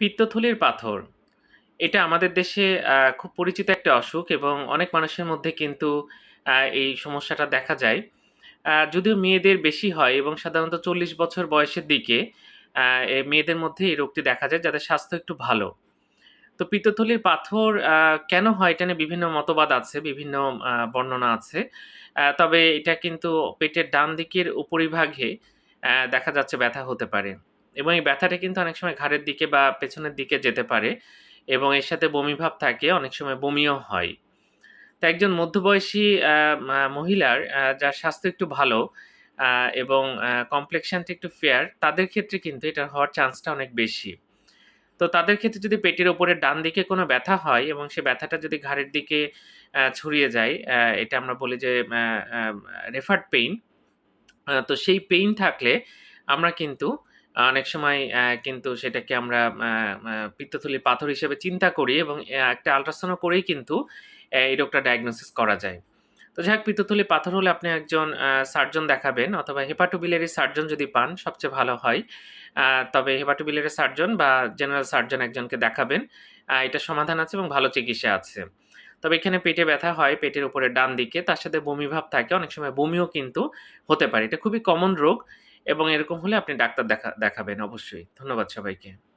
পিত্তথলির পাথর এটা আমাদের দেশে খুব পরিচিত একটা অসুখ এবং অনেক মানুষের মধ্যে কিন্তু এই সমস্যাটা দেখা যায়। যদিও মেয়েদের বেশি হয় এবং সাধারণত ৪০ বছর বয়সের দিকে মেয়েদের মধ্যে এই রোগটি দেখা যায় যাদের স্বাস্থ্য একটু ভালো। তো পিত্তথলির পাথর কেন হয় এটা নিয়ে বিভিন্ন মতবাদ আছে, বিভিন্ন বর্ণনা আছে। তবে এটা কিন্তু পেটের ডান দিকের উপরিভাগে দেখা যাচ্ছে ব্যথা হতে পারে। এবং এই ব্যথাটা কিন্তু অনেক সময় ঘাড়ের দিকে বা পেছনের দিকে যেতে পারে এবং এর সাথে বমিভাব থাকে, অনেক সময় বমিও হয়। তো একজন মধ্যবয়সী মহিলার যার স্বাস্থ্য একটু ভালো এবং আ কমপ্লেক্সনটা একটু ফেয়ার তাদের ক্ষেত্রে কিন্তু এটা হওয়ার চান্সটা অনেক বেশি। তো তাদের ক্ষেত্রে যদি পেটের ওপরে ডান দিকে কোনো ব্যথা হয় এবং সে ব্যথাটা যদি ঘাড়ের দিকে ছড়িয়ে যায়, এটা আমরা বলি যে রেফার্ড পেইন। তো সেই পেইন থাকলে আমরা কিন্তু অনেক সময় কিন্তু সেটাকে আমরা পিত্তথলির পাথর হিসেবে চিন্তা করি এবং একটা আল্ট্রাসাউন্ড করেই কিন্তু এই রোগটা ডায়াগনোসিস করা যায়। তো যাই হোক পিত্তথলির পাথর হলে আপনি একজন সার্জন দেখাবেন অথবা হেপাটোবিলিয়ারি সার্জন যদি পান সবচেয়ে ভালো হয়। তবে হেপাটোবিলিয়ারি সার্জন বা জেনারেল সার্জন একজনকে দেখাবেন। আ এটার সমাধান আছে এবং ভালো চিকিৎসা আছে। তবে এখানে পেটে ব্যথা হয় পেটের উপরে ডান দিকে, তার সাথে বমিভাব থাকে, অনেক সময় বমিও কিন্তু হতে পারে। এটা খুবই কমন রোগ এবং এরকম হলে আপনি ডাক্তার দেখা দেখাবেন অবশ্যই। ধন্যবাদ সবাইকে।